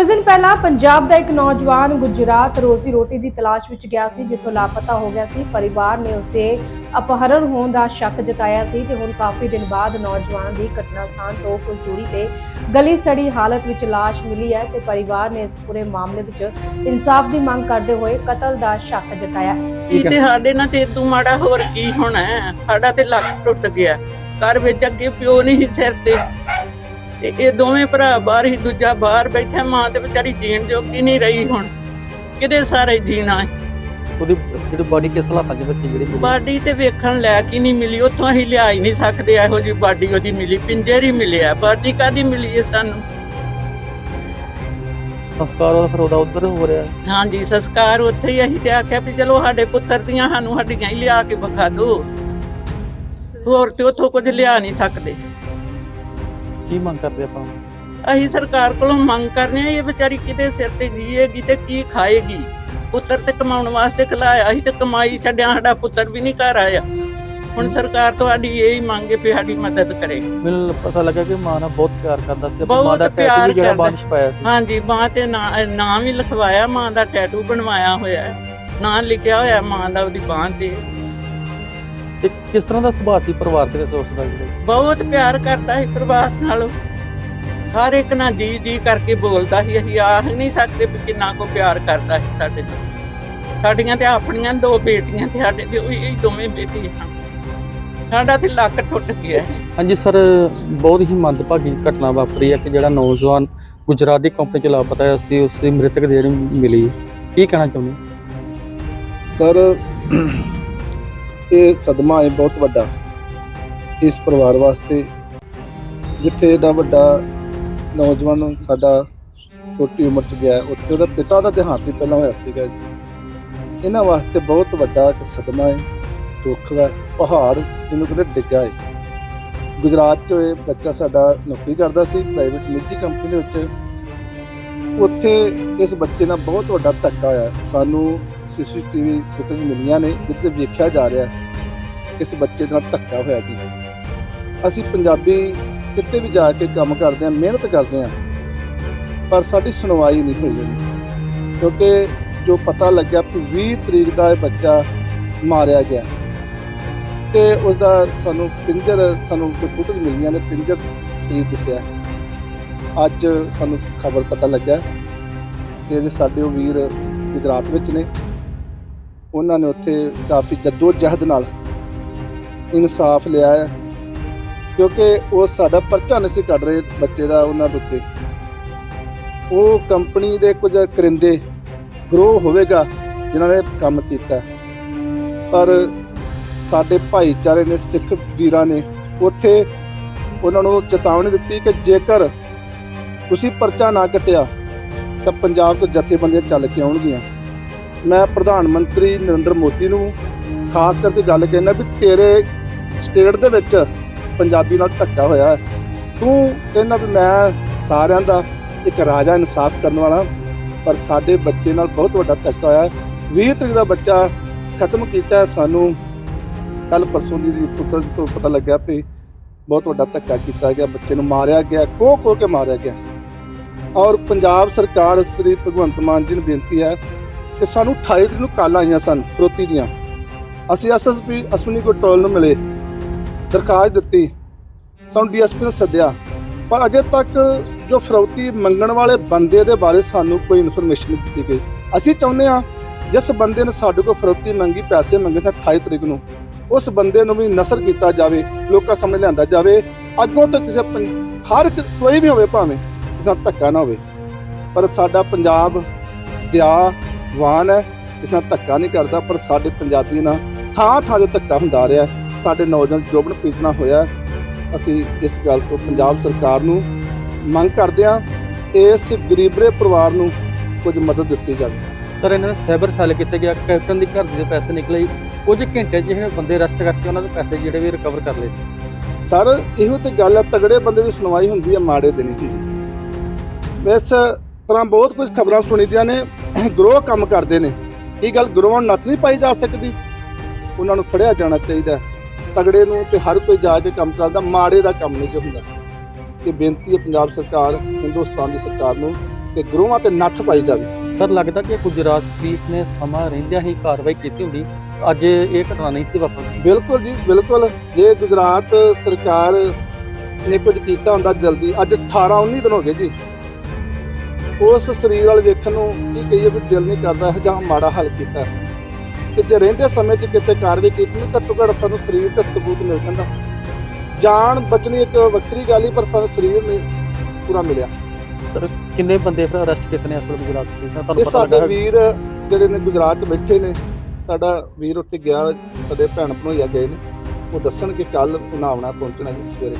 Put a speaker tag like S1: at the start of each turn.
S1: ਕੁਝ ਦਿਨ ਪਹਿਲਾਂ ਪੰਜਾਬ ਦਾ ਇੱਕ ਨੌਜਵਾਨ ਗੁਜਰਾਤ ਰੋਜ਼ੀ ਰੋਟੀ ਦੀ ਤਲਾਸ਼ ਵਿੱਚ ਗਿਆ ਸੀ, ਜਿੱਥੋਂ ਲਾਪਤਾ ਹੋ ਗਿਆ ਸੀ। ਪਰਿਵਾਰ ਨੇ ਉਸਦੇ ਅਪਹਰਣ ਹੋਣ ਦਾ ਸ਼ੱਕ ਜਤਾਇਆ ਸੀ ਤੇ ਹੁਣ ਕਾਫੀ ਦਿਨ ਬਾਅਦ ਨੌਜਵਾਨ ਦੀ ਘਟਨਾ ਸਥਾਨ ਤੋਂ ਕੁਝ ਦੂਰੀ ਤੇ ਗਲੀ ਸੜੀ ਹਾਲਤ ਵਿੱਚ ਲਾਸ਼ ਮਿਲੀ ਹੈ ਤੇ ਪਰਿਵਾਰ ਨੇ ਇਸ ਪੂਰੇ ਮਾਮਲੇ ਵਿੱਚ ਇਨਸਾਫ ਦੀ ਮੰਗ ਕਰਦੇ ਹੋਏ ਕਤਲ ਦਾ ਸ਼ੱਕ ਜਤਾਇਆ।
S2: ਕੀ ਤੇ ਸਾਡੇ ਨਾਲ ਤੇ ਇਦੋਂ ਮਾੜਾ ਹੋਰ ਕੀ ਹੋਣਾ ਹੈ? ਸਾਡਾ ਤੇ ਲੱਕ ਟੁੱਟ ਗਿਆ। ਘਰ ਵਿੱਚ ਅੱਗੇ ਪਿਓ ਨਹੀਂ ਸੀ ਸਿਰ ਤੇ। ਤੇ ਇਹ ਦੋਵੇਂ ਭਰਾ ਬਾਹਰ ਹੀ ਦੂਜਾ ਬਾਹਰ ਬੈਠਾ ਮਾਂ ਤੇ ਵਿਚਾਰੀ ਜੀਣ ਜੋਗੀ ਨਹੀਂ ਰਹੀ ਹੁਣ। ਕਿਹਦੇ ਸਾਰੇ ਜੀਣਾ ਹੈ?
S3: ਉਹਦੀ ਜਿਹੜੀ ਬਾਡੀ ਕਿਸ ਹਾਲਾਤਾਂ 'ਚ ਬੱਚੀ ਜਿਹੜੀ?
S2: ਬਾਡੀ ਤੇ ਵੇਖਣ ਲੈ ਕੀ ਨਹੀਂ ਮਿਲੀ ਉੱਥੋਂ ਅਸੀਂ ਲਿਆ ਹੀ ਨਹੀਂ ਸਕਦੇ ਇਹੋ ਜੀ ਬਾਡੀ ਉਹਦੀ ਮਿਲੀ ਪਿੰਜਰ ਹੀ ਮਿਲਿਆ। ਬਾਡੀ ਕਾਦੀ ਮਿਲੀ ਹੈ ਸਾਨੂੰ?
S3: ਸੰਸਕਾਰ ਉਹਦਾ ਫਿਰ ਉਹਦਾ ਉਧਰ ਹੋ ਰਿਹਾ।
S2: ਹਾਂਜੀ ਸੰਸਕਾਰ ਉੱਥੇ ਹੀ ਅਸੀਂ ਤੇ ਆਖਿਆ ਵੀ ਚਲੋ ਸਾਡੇ ਪੁੱਤਰ ਦੀਆਂ ਸਾਨੂੰ ਹੱਡੀਆਂ ਹੀ ਲਿਆ ਕੇ ਵਿਖਾ ਦਿਓ। ਹੋਰ ਤੇ ਉੱਥੋਂ ਕੁਝ ਲਿਆ ਨਹੀਂ ਸਕਦੇ।
S3: ਕੀ ਮੰਗ ਕਰਦੇ ਆਪਾਂ?
S2: ਅਸੀਂ ਸਰਕਾਰ ਕੋਲੋਂ ਮੰਗ ਕਰਨੇ ਆ ਇਹ ਵਿਚਾਰੀ ਕਿਤੇ ਸਿਰ ਤੇ ਜੀਏਗੀ ਤੇ ਕੀ ਖਾਏਗੀ? ਪੁੱਤਰ ਤੇ ਕਮਾਉਣ ਵਾਸਤੇ ਖਲਾਇਆ ਸੀ ਤੇ ਕਮਾਈ ਛੱਡਿਆ ਸਾਡਾ ਪੁੱਤਰ ਵੀ ਨਹੀਂ ਘਰ ਆਇਆ। ਹੁਣ ਸਰਕਾਰ ਤੁਹਾਡੀ ਇਹ ਹੀ ਮੰਗੇ ਵੀ ਸਾਡੀ ਮਦਦ ਕਰੇ।
S3: ਮੈਨੂੰ ਪਤਾ ਲੱਗਾ ਕਿ ਮਾਂ ਨਾਲ ਬਹੁਤ ਪਿਆਰ ਕਰਦਾ ਸੀ ਮਾਂ ਦਾ ਟੈਟੂ ਵੀ ਜਿਹੜਾ 'ਚ ਪਾਇਆ ਸੀ।
S2: ਹਾਂਜੀ ਬਾਂਹ ਤੇ ਨਾਂ ਵੀ ਲਿਖਵਾਇਆ ਮਾਂ ਦਾ ਟੈਟੂ ਬਣਵਾਇਆ ਹੋਇਆ ਹੈ। ਨਾਂ ਲਿਖਿਆ ਹੋਇਆ ਮਾਂ ਦਾ ਉਹਦੀ ਬਾਂਹ ਤੇ।
S3: ਤੇ ਕਿਸ ਤਰ੍ਹਾਂ ਦਾ ਸੁਭਾਅ ਸੀ ਪਰਿਵਾਰ ਦੇ ਵਿੱਚ ਉਸ ਦਾ
S2: ਬਹੁਤ ਪਿਆਰ ਕਰਦਾ ਸੀ ਪਰਿਵਾਰ ਨਾਲ। ਹਰ ਇੱਕ ਨਾਲ ਜੀ ਜੀ ਕਰਕੇ ਬੋਲਦਾ ਸੀ ਅਸੀਂ ਆਖ ਨਹੀਂ ਸਕਦੇ ਵੀ ਕਿੰਨਾ ਕੋ ਪਿਆਰ ਕਰਦਾ ਸੀ ਸਾਡੇ ਨਾਲ। ਸਾਡੀਆਂ ਤੇ ਆਪਣੀਆਂ ਦੋ ਬੇਟੀਆਂ ਤੇ ਸਾਡੇ ਤੇ ਉਹੀ ਹੀ ਦੋਵੇਂ ਬੇਟੀਆਂ ਸਾਡਾ ਤੇ ਲੱਕ ਟੁੱਟ ਗਿਆ
S3: ਹਾਂਜੀ ਸਰ ਬਹੁਤ ਹੀ ਮੰਦਭਾਗੀ ਘਟਨਾ ਵਾਪਰੀ ਹੈ ਕਿ ਜਿਹੜਾ ਨੌਜਵਾਨ ਗੁਜਰਾਤ ਦੀ ਕੰਪਨੀ ਚ ਲਾਪਤਾ ਹੈ ਸੀ ਉਸ ਦੀ ਮ੍ਰਿਤਕ ਦੇਹ ਮਿਲੀ ਕੀ ਕਹਿਣਾ ਚਾਹੁੰਦੇ
S4: ਸਰ ਇਹ ਸਦਮਾ ਹੈ ਬਹੁਤ ਵੱਡਾ ਇਸ ਪਰਿਵਾਰ ਵਾਸਤੇ, ਜਿੱਥੇ ਏਡਾ ਵੱਡਾ ਨੌਜਵਾਨ ਸਾਡਾ ਛੋਟੀ ਉਮਰ ਚ ਗਿਆ, ਉੱਥੇ ਉਹਦਾ ਪਿਤਾ ਦਾ ਦੇਹਾਂਤ ਵੀ ਪਹਿਲਾਂ ਹੋਇਆ ਸੀਗਾ ਇਹਨਾਂ ਵਾਸਤੇ ਬਹੁਤ ਵੱਡਾ ਇੱਕ ਸਦਮਾ ਹੈ, ਦੁੱਖ ਹੈ ਪਹਾੜ ਜਿਹਨੂੰ ਕਹਿੰਦੇ ਡਿੱਗਾ ਹੈ। ਗੁਜਰਾਤ ਚ ਇਹ ਬੱਚਾ ਸਾਡਾ ਨੌਕਰੀ ਕਰਦਾ ਸੀ ਪ੍ਰਾਈਵੇਟ ਨਿੱਜੀ ਕੰਪਨੀ ਦੇ ਵਿੱਚ। ਉੱਥੇ ਇਸ ਬੱਚੇ ਨਾਲ ਬਹੁਤ ਵੱਡਾ ਧੱਕਾ ਹੋਇਆ। ਸਾਨੂੰ ਸੀਸੀਟੀਵੀ ਫੁਟੇਜ ਮਿਲੀਆਂ ਨੇ, ਜਿੱਥੇ ਵੇਖਿਆ ਜਾ ਰਿਹਾ, ਇਸ ਬੱਚੇ ਨਾਲ ਧੱਕਾ ਹੋਇਆ ਜੀ। ਅਸੀਂ ਪੰਜਾਬੀ ਕਿਤੇ ਵੀ ਜਾ ਕੇ ਕੰਮ ਕਰਦੇ ਹਾਂ, ਮਿਹਨਤ ਕਰਦੇ ਹਾਂ, ਪਰ ਸਾਡੀ ਸੁਣਵਾਈ ਨਹੀਂ ਹੋਈ ਜੀ ਕਿਉਂਕਿ ਜੋ ਪਤਾ ਲੱਗਿਆ ਕਿ 20 ਤਰੀਕ ਦਾ ਇਹ ਬੱਚਾ ਮਾਰਿਆ ਗਿਆ। ਤੇ ਉਸ ਦਾ ਸਾਨੂੰ ਪਿੰਜਰ, ਸਾਨੂੰ ਫੁਟੇਜ ਮਿਲੀਆਂ ਨੇ, ਪਿੰਜਰ ਸਰੀਰ ਦਿਸਿਆ। ਅੱਜ ਸਾਨੂੰ ਖਬਰ ਪਤਾ ਲੱਗਾ ਕਿ ਇਹਦੇ ਸਾਡੇ ਉਹ ਵੀਰ ਗੁਜਰਾਤ ਵਿੱਚ ਨੇ। ਉਹਨਾਂ ਨੇ ਉੱਥੇ ਕਾਫੀ ਜੱਦੋ ਜਹਿਦ ਨਾਲ ਇਨਸਾਫ ਲਿਆ ਹੈ। ਕਿਉਂਕਿ ਉਹ ਸਾਡਾ ਪਰਚਾ ਨਹੀਂ ਸੀ ਕੱਢ ਰਹੇ ਬੱਚੇ ਦਾ ਉਹਨਾਂ ਦੇ ਉੱਤੇ। ਉਹ ਕੰਪਨੀ ਦੇ ਕੁਝ ਕਰਿੰਦੇ ਗਰੋ ਹੋਵੇਗਾ ਜਿਨ੍ਹਾਂ ਨੇ ਕੰਮ ਕੀਤਾ। ਪਰ ਸਾਡੇ ਭਾਈਚਾਰੇ ਨੇ ਸਿੱਖ ਵੀਰਾਂ ਨੇ ਉੱਥੇ ਉਹਨਾਂ ਨੂੰ ਚੇਤਾਵਨੀ ਦਿੱਤੀ ਕਿ ਜੇਕਰ ਤੁਸੀਂ ਪਰਚਾ ਨਾ ਕੱਟਿਆ, ਤਾਂ ਪੰਜਾਬ ਤੋਂ ਜਥੇਬੰਦੀਆਂ ਚੱਲ ਕੇ ਆਉਣਗੀਆਂ। ਮੈਂ ਪ੍ਰਧਾਨ ਮੰਤਰੀ ਨਰਿੰਦਰ ਮੋਦੀ ਨੂੰ ਖਾਸ ਕਰਕੇ ਗੱਲ ਕਹਿਣਾ ਵੀ ਤੇਰੇ ਸਟੇਟ ਦੇ ਵਿੱਚ ਪੰਜਾਬੀ ਨਾਲ ਧੱਕਾ ਹੋਇਆ ਤੂੰ ਕਹਿੰਦਾ ਵੀ ਮੈਂ ਸਾਰਿਆਂ ਦਾ ਇੱਕ ਰਾਜਾ ਇਨਸਾਫ ਕਰਨ ਵਾਲਾ ਪਰ ਸਾਡੇ ਬੱਚੇ ਨਾਲ ਬਹੁਤ ਵੱਡਾ ਧੱਕਾ ਹੋਇਆ ਹੈ। 20 ਤਰੀਕ ਦਾ ਬੱਚਾ ਖਤਮ ਕੀਤਾ ਸਾਨੂੰ ਕੱਲ ਪਰਸੋਂ ਦੀ ਫੁਟੇਜ ਤੋਂ ਪਤਾ ਲੱਗਿਆ ਵੀ ਬਹੁਤ ਵੱਡਾ ਧੱਕਾ ਕੀਤਾ ਗਿਆ, ਬੱਚੇ ਨੂੰ ਮਾਰਿਆ ਗਿਆ ਕੋ ਕੋ ਕੇ ਮਾਰਿਆ ਗਿਆ। ਔਰ ਪੰਜਾਬ ਸਰਕਾਰ ਸ੍ਰੀ ਭਗਵੰਤ ਮਾਨ ਜੀ ਨੂੰ ਬੇਨਤੀ ਹੈ ਕਿ ਸਾਨੂੰ 28 ਤਰੀਕ ਨੂੰ ਕਾਲਾਂ ਆਈਆਂ ਸਨ, ਫਰੋਤੀ ਦੀਆਂ। ਅਸੀਂ ਐਸਐਸਪੀ ਅਸ਼ਵਨੀ ਕੰਟਰੋਲ ਨੂੰ ਮਿਲੇ। ਦਰਖਾਸਤ ਦਿੱਤੀ। ਸਾਨੂੰ ਡੀਐਸਪੀ ਨੇ ਸੱਦਿਆ। ਪਰ ਅਜੇ ਤੱਕ ਜੋ ਫਰੌਤੀ ਮੰਗਣ ਵਾਲੇ ਬੰਦੇ ਦੇ ਬਾਰੇ ਸਾਨੂੰ ਕੋਈ ਇਨਫੋਰਮੇਸ਼ਨ ਨਹੀਂ ਦਿੱਤੀ ਗਈ। ਅਸੀਂ ਚਾਹੁੰਦੇ ਹਾਂ, ਜਿਸ ਬੰਦੇ ਨੇ ਸਾਡੇ ਕੋਲ ਫਰੌਤੀ ਮੰਗੀ, ਪੈਸੇ ਮੰਗੇ ਸਨ 28 ਤਰੀਕ ਨੂੰ, ਉਸ ਬੰਦੇ ਨੂੰ ਵੀ ਨਸਰ ਕੀਤਾ ਜਾਵੇ, ਲੋਕਾਂ ਸਾਹਮਣੇ ਲਿਆਂਦਾ ਜਾਵੇ। ਅੱਗੋਂ ਤੋਂ ਕਿਸੇ ਪੰ- ਹਰ ਇੱਕ ਕੋਈ ਵੀ ਹੋਵੇ ਭਾਵੇਂ, ਕਿਸੇ ਨਾਲ ਧੱਕਾ ਨਾ ਹੋਵੇ। ਪਰ ਸਾਡਾ ਪੰਜਾਬ ਦਿਆ ਦਿਆਵਾਨ ਹੈ, ਕਿਸੇ ਨਾਲ ਧੱਕਾ ਨਹੀਂ ਕਰਦਾ, ਪਰ ਸਾਡੇ ਪੰਜਾਬੀ ਨਾਲ ਥਾਂ ਥਾਂ ਤੇ ਧੱਕਾ ਹੁੰਦਾ ਰਿਹਾ ਸਾਡੇ ਨੌਜਵਾਨ ਜੋਬਨ ਪੀਤਨਾ ਹੋਇਆ। ਅਸੀਂ ਇਸ ਗੱਲ ਤੋਂ ਪੰਜਾਬ ਸਰਕਾਰ ਨੂੰ ਮੰਗ ਕਰਦੇ ਹਾਂ ਇਸ ਗਰੀਬਰੇ ਪਰਿਵਾਰ ਨੂੰ ਕੁਝ ਮਦਦ ਦਿੱਤੀ ਜਾਵੇ।
S3: ਸਰ ਇਹਨਾਂ ਨੇ ਸਾਈਬਰ ਸੈੱਲ ਕੀਤੇ ਗਿਆ? ਕੈਪਟਨ ਦੀ ਘਰ ਦੇ ਪੈਸੇ ਨਿਕਲੇ ਕੁਝ ਘੰਟੇ ਜਿਹੇ ਬੰਦੇ ਅਰੈਸਟ ਕਰਕੇ ਉਹਨਾਂ ਦੇ ਪੈਸੇ ਜਿਹੜੇ ਵੀ ਰਿਕਵਰ ਕਰ ਲਏ ਸੀ।
S4: ਸਰ ਇਹੋ ਤੇ ਗੱਲ ਹੈ ਤਗੜੇ ਬੰਦੇ ਦੀ ਸੁਣਵਾਈ ਹੁੰਦੀ ਹੈ ਮਾੜੇ ਦੀ ਨਹੀਂ ਹੁੰਦੀ। ਇਸ ਤਰ੍ਹਾਂ ਬਹੁਤ ਕੁਝ ਖਬਰਾਂ ਸੁਣੀਦੀਆਂ ਨੇ ਗਰੋਹ ਕੰਮ ਕਰਦੇ ਨੇ। ਇਹ ਗੱਲ ਗਰੋਹ ਨੂੰ ਨੱਥ ਨਹੀਂ ਪਾਈ ਜਾ ਸਕਦੀ। ਉਹਨਾਂ ਨੂੰ ਫੜਿਆ ਜਾਣਾ ਚਾਹੀਦਾ। ਤਗੜੇ ਨੂੰ ਤੇ ਹਰ ਕੋਈ ਜਾ ਕੇ ਕੰਮ ਕਰਦਾ ਮਾੜੇ ਦਾ ਕੰਮ ਨਹੀਂ ਜੋ ਹੁੰਦਾ। ਇਹ ਬੇਨਤੀ ਹੈ ਪੰਜਾਬ ਸਰਕਾਰ ਹਿੰਦੁਸਤਾਨ ਦੀ ਸਰਕਾਰ ਨੂੰ ਤੇ ਗਰੋਹਾਂ ਤੇ ਨੱਠ ਪਾਈ ਜਾਵੇ।
S3: ਸਰ ਲੱਗਦਾ ਕਿ ਗੁਜਰਾਤ ਪੁਲਿਸ ਨੇ ਸਮਾਂ ਰਹਿੰਦਿਆਂ ਹੀ ਕਾਰਵਾਈ ਕੀਤੀ ਹੁੰਦੀ ਅੱਜ ਇਹ ਘਟਨਾ ਨਹੀਂ ਸੀ ਵਾਪਰਦੀ
S4: ਬਿਲਕੁਲ ਜੀ ਬਿਲਕੁਲ। ਜੇ ਗੁਜਰਾਤ ਸਰਕਾਰ ਨੇ ਕੁਝ ਕੀਤਾ ਹੁੰਦਾ ਜਲਦੀ ਅੱਜ 18 19 ਦਿਨ ਹੋ ਗਏ ਜੀ। ਉਸ ਸਰੀਰ ਵਾਲ ਵੇਖਣ ਨੂੰ ਕੀ ਕਹੀਏ ਵੀ ਦਿਲ ਨਹੀਂ ਕਰਦਾ ਇਹ ਜਾਂ ਮਾੜਾ ਹੱਲ ਕੀਤਾ। ਤੇ ਜੇ ਰਹਿੰਦੇ ਸਮੇਂ 'ਚ ਕਿਤੇ ਕਾਰਵਾਈ ਕੀਤੀ ਤਾਂ ਘੱਟੋ ਘੱਟ ਸਾਨੂੰ ਸਰੀਰ ਤੇ ਸਬੂਤ ਮਿਲ ਜਾਂਦਾ। ਜਾਨ ਬਚਣੀ ਇੱਕ ਵੱਖਰੀ ਗੱਲ ਹੀ ਪਰ ਸਾਨੂੰ ਸਰੀਰ ਨਹੀਂ ਪੂਰਾ ਮਿਲਿਆ।
S3: ਸਰ ਕਿੰਨੇ ਬੰਦੇ ਫਿਰ ਅਰੈਸਟ ਕੀਤੇ ਨੇ ਅਸਲ ਗੁਜਰਾਤ ਨੇ
S4: ਇਹ
S3: ਤੁਹਾਨੂੰ ਪਤਾ
S4: ਸਾਡੇ
S3: ਲੱਗਾ
S4: ਵੀਰ ਜਿਹੜੇ ਨੇ ਗੁਜਰਾਤ 'ਚ ਬੈਠੇ ਨੇ ਸਾਡਾ ਵੀਰ ਉੱਥੇ ਗਿਆ ਸਾਡੇ ਭੈਣ ਭਣੋਈਆ ਗਏ ਨੇ। ਉਹ ਦੱਸਣ ਕਿ ਕੱਲ ਉਹਨਾਂ ਆਉਣਾ ਪਹੁੰਚਣਾ ਜੀ ਸਵੇਰੇ।